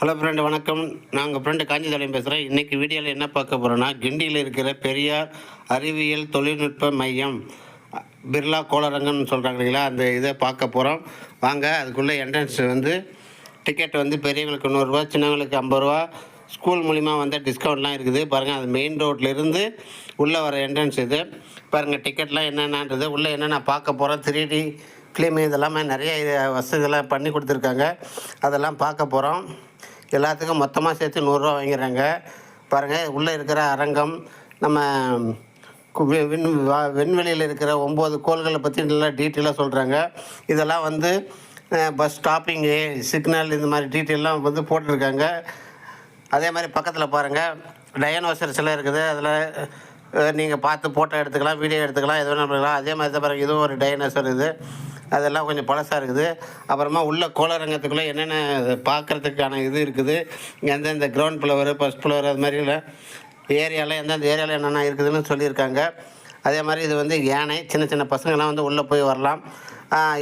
Hello friend வணக்கம். நாங்கள் friend காஞ்சிதலையும் பேசுகிறேன் இன்றைக்கி வீடியோவில் என்ன பார்க்க போகிறோன்னா கிண்டியில் இருக்கிற பெரியார் அறிவியல் தொழில்நுட்ப மையம் பிர்லா கோளரங்கம்னு சொல்கிறாங்க இல்லைங்களா? அந்த இதை பார்க்க போகிறோம் வாங்க அதுக்குள்ளே என்ட்ரன்ஸ் வந்து டிக்கெட் வந்து பெரியவங்களுக்கு நூறுரூவா சின்னவங்களுக்கு ஐம்பது ரூபா ஸ்கூல் மூலிமா வந்து டிஸ்கவுண்ட்லாம் இருக்குது. பாருங்கள் அது மெயின் ரோட்லேருந்து உள்ளே வர என்ட்ரன்ஸ் இது. பாருங்கள் டிக்கெட்லாம் என்னென்னன்றது உள்ளே என்னென்ன பார்க்க போகிறோம் த்ரீ டி ஃபிலிம் இதெல்லாமே நிறைய இது வசதிகள்லாம் பண்ணி கொடுத்துருக்காங்க. அதெல்லாம் பார்க்க போகிறோம் எல்லாத்துக்கும் மொத்தமாக சேர்த்து நூறுரூவா வாங்கிறாங்க பாருங்கள் உள்ளே இருக்கிற அரங்கம் நம்ம கு- விண் வா- விண்வெளியில் இருக்கிற ஒம்பது கோள்களை பற்றி நல்லா டீட்டெயிலாக சொல்கிறாங்க இதெல்லாம் வந்து பஸ் ஸ்டாப்பிங்கு சிக்னல் இந்த மாதிரி டீட்டெயிலாம் வந்து போட்டிருக்காங்க. அதே மாதிரி பக்கத்தில் பாருங்கள் டயனோசர் சிலை இருக்குது. அதில் நீங்கள் பார்த்து ஃபோட்டோ எடுத்துக்கலாம் வீடியோ எடுத்துக்கலாம் எது வேணாலும் பண்ணிக்கலாம் அதே மாதிரி தான் பாருங்கள் இதுவும் ஒரு டைனோசர் இது. அதெல்லாம் கொஞ்சம் பழசாக இருக்குது. அப்புறமா உள்ள கோளரங்கத்துக்குள்ளே என்னென்ன பார்க்குறதுக்கான இது இருக்குது. எந்தெந்த கிரவுண்ட் ஃப்ளவர் ஃபஸ்ட் ஃப்ளவர் அது மாதிரிலாம் ஏரியாவில் எந்தெந்த ஏரியாவில் என்னென்ன இருக்குதுன்னு சொல்லியிருக்காங்க. அதே மாதிரி இது வந்து யானை சின்ன சின்ன பசங்கள்லாம் வந்து உள்ளே போய் வரலாம்.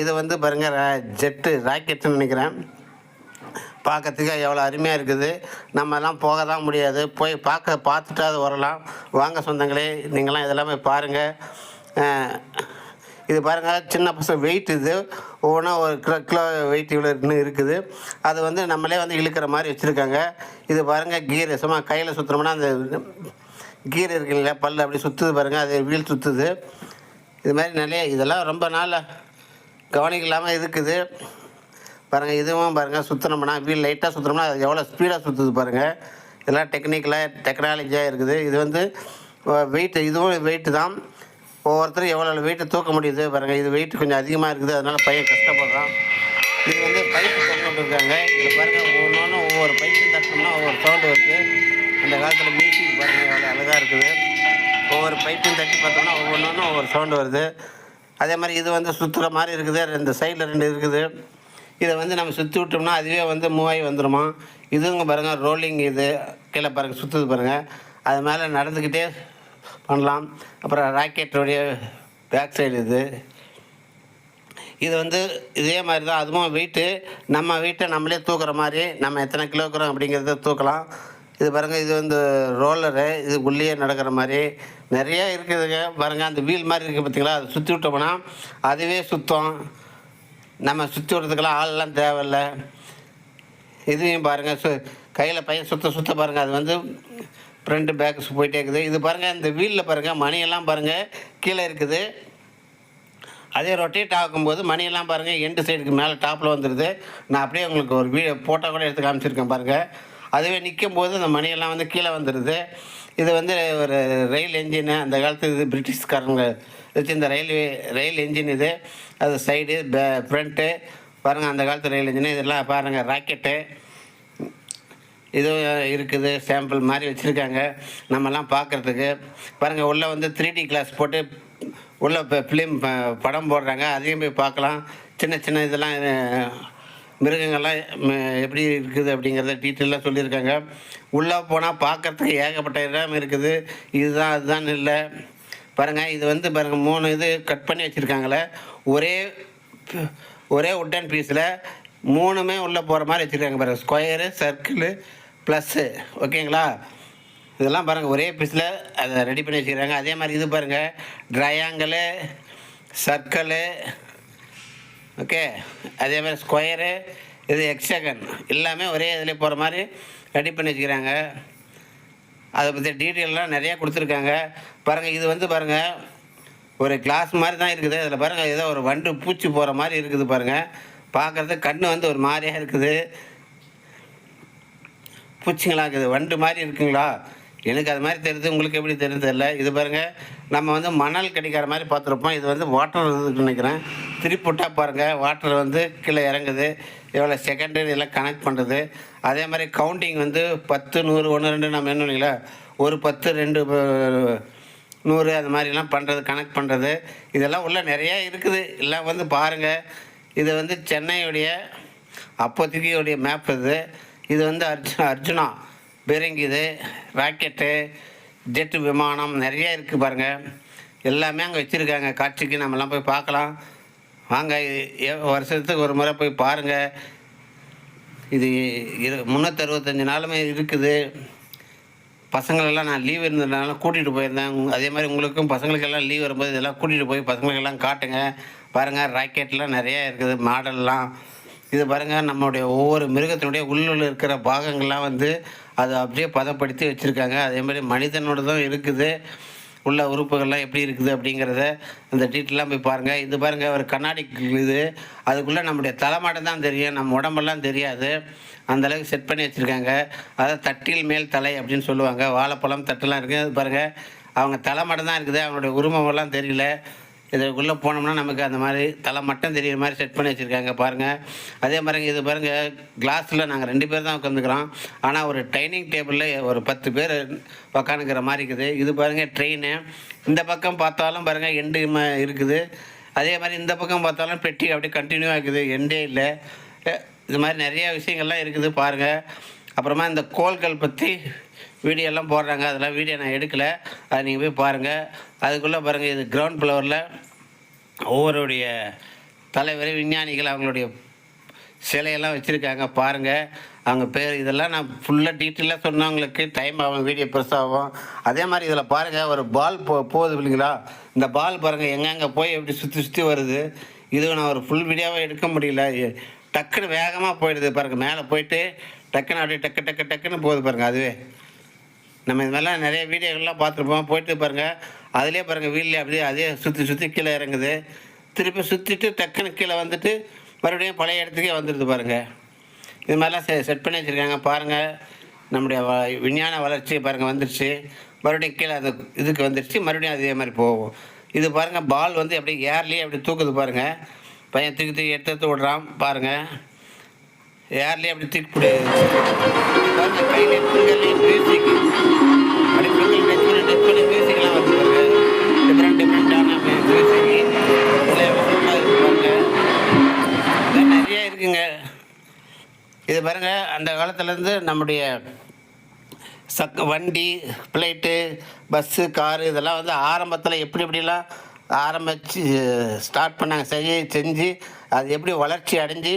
இது வந்து பாருங்கள் ஜெட்டு ராக்கெட்டுன்னு நினைக்கிறேன். பார்க்கறதுக்கு எவ்வளோ அருமையாக இருக்குது. நம்மலாம் போக தான் முடியாது. போய் பார்க்க பார்த்துட்டாவது வரலாம். வாங்க சொந்தங்களே நீங்களாம் இதெல்லாமே பாருங்கள் இது பாருங்கள் சின்ன பசங்க வெயிட் இது. ஒவ்வொன்றா ஒரு கிலோ கிலோ வெயிட் இவ்வளோ இருக்குன்னு இருக்குது. அது வந்து நம்மளே வந்து இழுக்கிற மாதிரி வச்சுருக்காங்க. இது பாருங்கள் கீர் சும்மா கையில் சுற்றுறோம்னா அந்த கீர் இருக்கு இல்லையா பல்லு அப்படி சுற்றுது பாருங்கள் அது வீல் சுற்றுது இது மாதிரி நிறைய இதெல்லாம் ரொம்ப நாள் கவனிக்கலாமல் இருக்குது. பாருங்கள் இதுவும் பாருங்கள் சுற்றினோம்னா வீல் லைட்டாக சுற்றினோம்னா அது எவ்வளோ ஸ்பீடாக சுற்றுது பாருங்கள் இதெல்லாம் டெக்னிக்கலாக டெக்னாலஜியாக இருக்குது. இது வந்து வெயிட் இதுவும் வெயிட்டு தான். ஒவ்வொருத்தரும் எவ்வளோ வெயிட்டை தூக்க முடியுது பாருங்கள் இது வெயிட் கொஞ்சம் அதிகமாக இருக்குது அதனால் பையன் கஷ்டப்படுறான். இது வந்து பைப்பு கொண்டுருக்காங்க இது இதில் பாருங்கள் ஒவ்வொன்றும் ஒவ்வொரு பைப்பு தட்டினோம்னா ஒவ்வொரு சவுண்டு வருது. அந்த காலத்தில் மியூசிக் பாருங்கள் எவ்வளோ அழகாக இருக்குது. ஒவ்வொரு பைப்பையும் தட்டி பார்த்தோம்னா ஒவ்வொன்றும் ஒவ்வொரு சவுண்டு வருது. அதே மாதிரி இது வந்து சுற்றுற மாதிரி இருக்குது ரெண்டு சைடில் ரெண்டு இருக்குது. இதை வந்து நம்ம சுற்றி விட்டோம்னா அதுவே வந்து மூவாயி வந்துடுமா இதுங்க பாருங்கள் ரோலிங் இது. கீழே பாருங்கள் சுற்றுது பாருங்கள் அது மேலே நடந்துக்கிட்டே பண்ணலாம். அப்புறம் ராக்கெட்டுடைய பேக் சைடு இது. இது வந்து இதே மாதிரி தான் அதுவும் வெயிட்டு நம்ம வெயிட்டை நம்மளே தூக்குற மாதிரி நம்ம எத்தனை கிலோக்குறோம் அப்படிங்கிறத தூக்கலாம். இது பாருங்கள் இது வந்து ரோலரு இது உள்ளே நடக்கிற மாதிரி. நிறைய இருக்குதுங்க பாருங்கள் அந்த வீல் மாதிரி இருக்குது பார்த்தீங்களா அதை சுற்றி விட்டோம்னா அதுவே சுத்தம். நம்ம சுற்றி விட்றதுக்கெல்லாம் ஆள்லாம் தேவையில்ல. இதையும் பாருங்கள் சு கையில் பையன் சுத்த சுத்த பாருங்கள் அது வந்து ஃப்ரண்ட்டு பேக்ஸ் போயிட்டே இருக்குது. இது பாருங்கள் இந்த வீலில் பாருங்கள் மணியெல்லாம் பாருங்கள் கீழே இருக்குது. அதே ரொட்டேட் ஆகும்போது மணியெல்லாம் பாருங்கள் எண்டு சைடுக்கு மேலே டாப்பில் வந்துடுது நான் அப்படியே உங்களுக்கு ஒரு வீடியோ ஃபோட்டோ கூட எடுத்து காமிச்சிருக்கேன் பாருங்கள் அதுவே நிற்கும் போது இந்த மணியெல்லாம் வந்து கீழே வந்துடுது இது வந்து ஒரு ரயில் என்ஜின் அந்த காலத்து இது பிரிட்டிஷ்காரங்க வச்சு இந்த ரயில்வே ரயில் என்ஜின் இது. அது சைடு பே ஃப்ரண்ட்டு பாருங்கள் அந்த காலத்து ரயில் என்ஜின் இதெல்லாம் பாருங்கள் ராக்கெட்டு இது இருக்குது சாம்பிள் மாதிரி வச்சுருக்காங்க. நம்மலாம் பார்க்குறதுக்கு. பாருங்கள் உள்ளே வந்து த்ரீ டி கிளாஸ் போட்டு உள்ளே இப்போ ஃபிலிம் படம் போடுறாங்க. அதையும் போய் பார்க்கலாம். சின்ன சின்ன இதெல்லாம் மிருகங்கள்லாம் எப்படி இருக்குது அப்படிங்கிறத டீட்டெயிலாக சொல்லியிருக்காங்க. உள்ளே போனால் பார்க்குறதுக்கு ஏகப்பட்ட இடம் இருக்குது. இதுதான் அதுதான் இல்லை. பாருங்கள் இது வந்து பாருங்கள் மூணு இது கட் பண்ணி வச்சுருக்காங்களே. ஒரே ஒரே உட்டன் பீஸில் மூணுமே உள்ளே போகிற மாதிரி வச்சுருக்காங்க பாருங்கள் ஸ்கொயரு சர்க்கிளு ப்ளஸ்ஸு ஓகேங்களா இதெல்லாம் பாருங்கள் ஒரே பீஸில் அதை ரெடி பண்ணி வச்சுக்கிறாங்க. அதே மாதிரி இது பாருங்கள் ட்ரையாங்கிளு சர்க்கிளு ஓகே அதே மாதிரி ஸ்கொயரு இது எக்ஸகன் எல்லாமே ஒரே இதில் போகிற மாதிரி ரெடி பண்ணி வச்சுக்கிறாங்க. அதை பற்றி டீட்டெயிலெலாம் நிறையா கொடுத்துருக்காங்க. பாருங்கள் இது வந்து பாருங்கள் ஒரு கிளாஸ் மாதிரி தான் இருக்குது. அதில் பாருங்கள் ஏதோ ஒரு வண்டு பூச்சி போகிற மாதிரி இருக்குது பாருங்கள் பார்க்குறதுக்கு கண் வந்து ஒரு மாதிரியாக இருக்குது. பூச்சிங்களா இருக்குது வண்டு மாதிரி இருக்குங்களா? எனக்கு அது மாதிரி தெரியுது. உங்களுக்கு எப்படி தெரியுது தெரியல. இது பாருங்கள் நம்ம வந்து மணல் கிடைக்கிற மாதிரி பார்த்துருப்போம். இது வந்து வாட்டர் நினைக்கிறேன். திருப்பிட்டா பாருங்கள் வாட்டர் வந்து கீழே இறங்குது. எவ்வளோ செகண்டு இதெல்லாம் கனெக்ட் பண்ணுறது அதே மாதிரி கவுண்டிங் வந்து பத்து நூறு ஒன்று ரெண்டு நம்ம என்ன இல்லைங்களா ஒரு பத்து ரெண்டு நூறு அது மாதிரிலாம் பண்ணுறது கனெக்ட் பண்ணுறது இதெல்லாம் உள்ள நிறைய இருக்குது. எல்லாம் வந்து பாருங்கள் இது வந்து சென்னையுடைய அப்போதைக்குடைய மேப் இது. இது வந்து அர்ஜு அர்ஜுனா பெருங்கிது ராக்கெட்டு ஜெட்டு விமானம் நிறைய இருக்குது பாருங்கள் எல்லாமே அங்கே வச்சுருக்காங்க. காட்சிக்கு நம்மலாம் போய் பார்க்கலாம். வாங்க வருஷத்துக்கு ஒரு முறை போய் பாருங்கள் இது இரு முந்நூற்றறுபத்தஞ்சு நாளுமே இருக்குது. பசங்களெல்லாம் நான் லீவ் இருந்ததுனால கூட்டிகிட்டு போயிருந்தேன். அதே மாதிரி உங்களுக்கும் பசங்களுக்கெல்லாம் லீவ் வரும்போது இதெல்லாம் கூட்டிகிட்டு போய் பசங்களுக்கெல்லாம் காட்டுங்க. பாருங்கள் ராக்கெட்லாம் நிறையா இருக்குது. மாடல்லாம். இது பாருங்கள் நம்மளுடைய ஒவ்வொரு மிருகத்தினுடைய உள்ளில் இருக்கிற பாகங்கள்லாம் வந்து அதை அப்படியே பதப்படுத்தி வச்சுருக்காங்க. அதே மாதிரி இருக்குது. உள்ள உறுப்புகள்லாம் எப்படி இருக்குது அப்படிங்கிறத அந்த டீட்டெயிலாம் போய் பாருங்கள் இது பாருங்கள் ஒரு கண்ணாடி இது. அதுக்குள்ளே நம்முடைய தலைமாட்டம் தான் தெரியும். நம்ம உடம்பெல்லாம் தெரியாது. அந்த அளவுக்கு செட் பண்ணி வச்சுருக்காங்க. அதாவது தட்டில் மேல் தலை அப்படின்னு சொல்லுவாங்க. வாழைப்பழம் தட்டெல்லாம் இருக்குது அது பாருங்கள் அவங்க தலைமாட்டம் தான் இருக்குது. அவங்களுடைய உருவமெல்லாம் தெரியல. இதுக்குள்ளே போனோம்னா நமக்கு அந்த மாதிரி தலை மட்டும் தெரிகிற மாதிரி செட் பண்ணி வச்சுருக்காங்க. பாருங்கள் அதே மாதிரிங்க இது பாருங்கள் கிளாஸில் நாங்கள் ரெண்டு பேர் தான் உட்காந்துக்கிறோம் ஆனால் ஒரு டைனிங் டேபிளில் ஒரு பத்து பேர் உக்காந்துக்கிற மாதிரி இருக்குது. இது பாருங்கள் ட்ரெயின் இந்த பக்கம் பார்த்தாலும் பாருங்கள் எண்டு இருக்குது. அதே மாதிரி இந்த பக்கம் பார்த்தாலும் பெட்டி அப்படியே கண்டினியூவாக இருக்குது. எண்டே இல்லை. இது மாதிரி நிறையா விஷயங்கள்லாம் இருக்குது. பாருங்கள் அப்புறமா இந்த கோள்கள் பற்றி வீடியோ எல்லாம் போடுறாங்க. அதெல்லாம் வீடியோ நான் எடுக்கலை. அதை நீங்கள் போய் பாருங்கள் அதுக்குள்ளே பாருங்கள் இது கிரவுண்ட் ஃப்ளோரில் ஒவ்வொருடைய தலைவர் விஞ்ஞானிகள் அவங்களுடைய சிலையெல்லாம் வச்சுருக்காங்க. பாருங்கள் அவங்க பேர் இதெல்லாம் நான் ஃபுல்லாக டீட்டெயிலாக சொன்னவங்களுக்கு டைம் ஆகும். வீடியோ பெருசாகும். அதே மாதிரி இதில் பாருங்கள் ஒரு பால் போ போகுது இல்லைங்களா? இந்த பால் பாருங்கள் எங்கெங்கே போய் எப்படி சுற்றி சுற்றி வருது. இது நான் ஒரு ஃபுல் வீடியோவாக எடுக்க முடியல. டக்குன்னு வேகமாக போயிடுது. பாருங்கள் மேலே போயிட்டு டக்குன்னு அப்படியே டக்கு டக்கு டக்குன்னு போகுது பாருங்கள் அதுவே. நம்ம இது மாதிரிலாம் நிறைய வீடியோகள்லாம் பார்த்துருப்போம். போயிட்டு பாருங்கள் அதிலே பாருங்கள் வீட்லேயே அப்படியே அதே சுற்றி சுற்றி கீழே இறங்குது. திருப்பி சுற்றிட்டு டக்குன்னு கீழே வந்துட்டு மறுபடியும் பழைய இடத்துக்கே வந்துடுது பாருங்கள் இது மாதிரிலாம் செ செட் பண்ணி வச்சுருக்காங்க. பாருங்கள் நம்முடைய வ விஞ்ஞான வளர்ச்சி பாருங்கள் வந்துருச்சு. மறுபடியும் கீழே அது இதுக்கு வந்துருச்சு. மறுபடியும் அதே மாதிரி போகும். இது பாருங்கள் பால் வந்து அப்படியே ஏர்லேயே அப்படி தூக்குது பாருங்கள் பையன் தூக்கி தூக்கி எடுத்து எடுத்து விட்றான். பாருங்கள் யார்லேயும் அப்படி தூக்கி பிடி கையிலே மியூசிக் அப்படி ஃபிங்கர் டச் பண்ணி டச் பண்ணி மியூசிக்லாம் வச்சுருக்காங்க டிஃப்ரெண்ட் டிஃப்ரெண்ட்டான மியூசிக் இதில் இருப்பாங்க இருக்கு நிறைய இருக்குங்க. இது பாருங்கள் அந்த காலத்துலேருந்து நம்முடைய சக் வண்டி ஃப்ளைட்டு பஸ்ஸு காரு இதெல்லாம் வந்து ஆரம்பத்தில் எப்படி எப்படிலாம் ஆரம்பித்து ஸ்டார்ட் பண்ணாங்க. செய்ய செஞ்சு அது எப்படி வளர்ச்சி அடைஞ்சு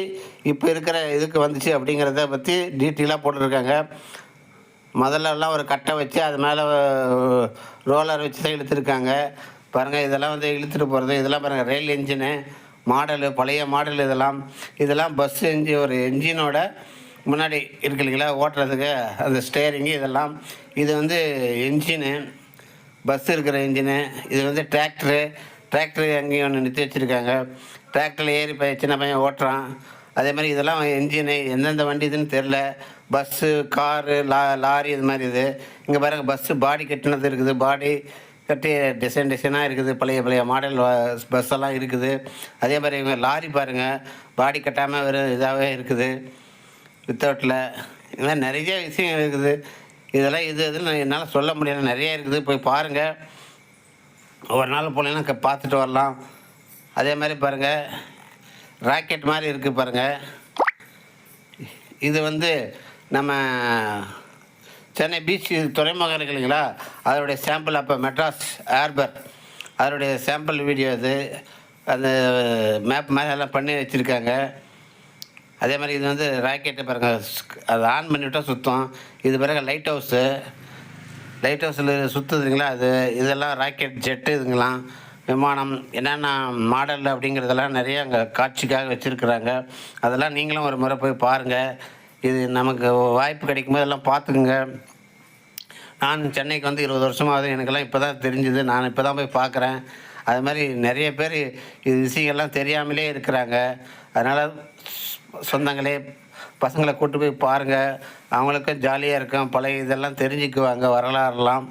இப்போ இருக்கிற இதுக்கு வந்துச்சு அப்படிங்கிறத பற்றி டீட்டெயிலாக போட்டிருக்காங்க. முதல்லலாம் ஒரு கட்டை வச்சு அது மேலே ரோலர் வச்சு தான் இழுத்துருக்காங்க. பாருங்கள் இதெல்லாம் வந்து இழுத்துட்டு போகிறது இதெல்லாம் பாருங்கள் ரயில் என்ஜினு மாடலு பழைய மாடல் இதெல்லாம். இதெல்லாம் பஸ் என்ஜின் ஒரு என்ஜினோட முன்னாடி இருக்கு இல்லைங்களா ஓட்டுறதுக்கு அந்த ஸ்டேரிங்கு இதெல்லாம். இது வந்து என்ஜினு பஸ் இருக்கிற இன்ஜினு இது வந்து டிராக்டரு டிராக்டர் அங்கேயும் ஒன்று நிறுத்தி வச்சுருக்காங்க. டிராக்டரில் ஏறி போய் சின்ன பையன் ஓட்டுறான். அதே மாதிரி இதெல்லாம் இன்ஜினு எந்தெந்த வண்டி இதுன்னு தெரில பஸ்ஸு காரு லா லாரி இது மாதிரி இது. இங்கே பாருங்க பஸ்ஸு பாடி கட்டினது இருக்குது. பாடி கட்டி டிசைன் டிசைனாக இருக்குது. பழைய பழைய மாடல் பஸ் எல்லாம் இருக்குது. அதே மாதிரி இவங்க லாரி பாருங்கள் பாடி கட்டாமல் வெறும் இதாகவே இருக்குது. வித்தவுட்டில் இதெல்லாம் நிறைய விஷயம் இருக்குது. இதெல்லாம் இது இதுன்னு என்னால் சொல்ல முடியல. நிறைய இருக்குது. போய் பாருங்கள் ஒரு நாள் போனீங்கன்னா பார்த்துட்டு வரலாம். அதே மாதிரி பாருங்கள் ராக்கெட் மாதிரி இருக்குது பாருங்கள் இது வந்து நம்ம சென்னை பீச் துறைமுகம் இருக்கு இல்லைங்களா? அதனுடைய சாம்பிள் அப்போ மெட்ராஸ் ஏர்பர் அதனுடைய சாம்பிள் வீடியோ இது. அந்த மேப் மாதிரி எல்லாம் பண்ணி வச்சுருக்காங்க. அதே மாதிரி இது வந்து ராக்கெட்டு பாருங்க. அது ஆன் பண்ணிவிட்டால் சுத்தம். இது பிறகு லைட் ஹவுஸு லைட் ஹவுஸில் சுற்றுதுங்களா அது? இதெல்லாம் ராக்கெட் ஜெட்டு இதுங்களாம். விமானம் என்னென்ன மாடல் அப்படிங்கிறதெல்லாம் நிறைய அங்கே காட்சிக்காக வச்சுருக்குறாங்க. அதெல்லாம் நீங்களும் ஒரு முறை போய் பாருங்கள் இது நமக்கு வாய்ப்பு கிடைக்கும்போது எல்லாம் பார்த்துக்குங்க. நான் சென்னைக்கு வந்து இருபது வருஷமாகுது எனக்கெல்லாம் இப்போ தான் தெரிஞ்சுது. நான் இப்போ தான் போய் பார்க்குறேன் அது மாதிரி நிறைய பேர் இது விஷயங்கள்லாம் தெரியாமலே இருக்கிறாங்க. அதனால் சொந்தங்களே பசங்களை கூட்டு போய் பாருங்கள் அவங்களுக்கும் ஜாலியாக இருக்கும். பழைய இதெல்லாம் தெரிஞ்சுக்குவாங்க வரலாறுலாம்.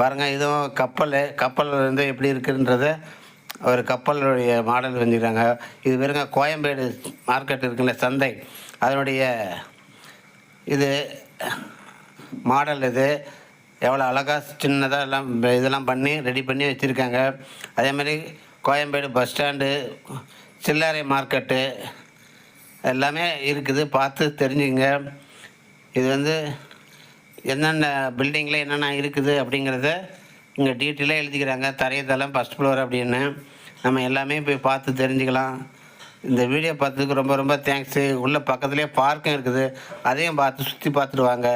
பாருங்கள் இதுவும் கப்பல் கப்பல் வந்து எப்படி இருக்குன்றத ஒரு கப்பலுடைய மாடல் செஞ்சுருக்காங்க. இது பாருங்க கோயம்பேடு மார்க்கெட் இருக்குல்ல சந்தை. அதனுடைய இது மாடல் இது. எவ்வளோ அழகாக சின்னதாக எல்லாம் இதெல்லாம் பண்ணி ரெடி பண்ணி வச்சுருக்காங்க. அதே மாதிரி கோயம்பேடு பஸ் ஸ்டாண்டு சில்லறை மார்க்கெட்டு எல்லாமே இருக்குது. பார்த்து தெரிஞ்சுங்க இது வந்து என்னென்ன பில்டிங்கில் என்னென்ன இருக்குது அப்படிங்கிறத இங்கே டீட்டெயிலாக எழுதிக்கிறாங்க. தரையதளம் ஃபஸ்ட் ஃப்ளோர் அப்படின்னு. நம்ம எல்லாமே போய் பார்த்து தெரிஞ்சுக்கலாம். இந்த வீடியோ பார்த்ததுக்கு ரொம்ப ரொம்ப தேங்க்ஸு உள்ள பக்கத்துலேயே பார்க்கும் இருக்குது. அதையும் பார்த்து சுற்றி பார்த்துட்டு வாங்க.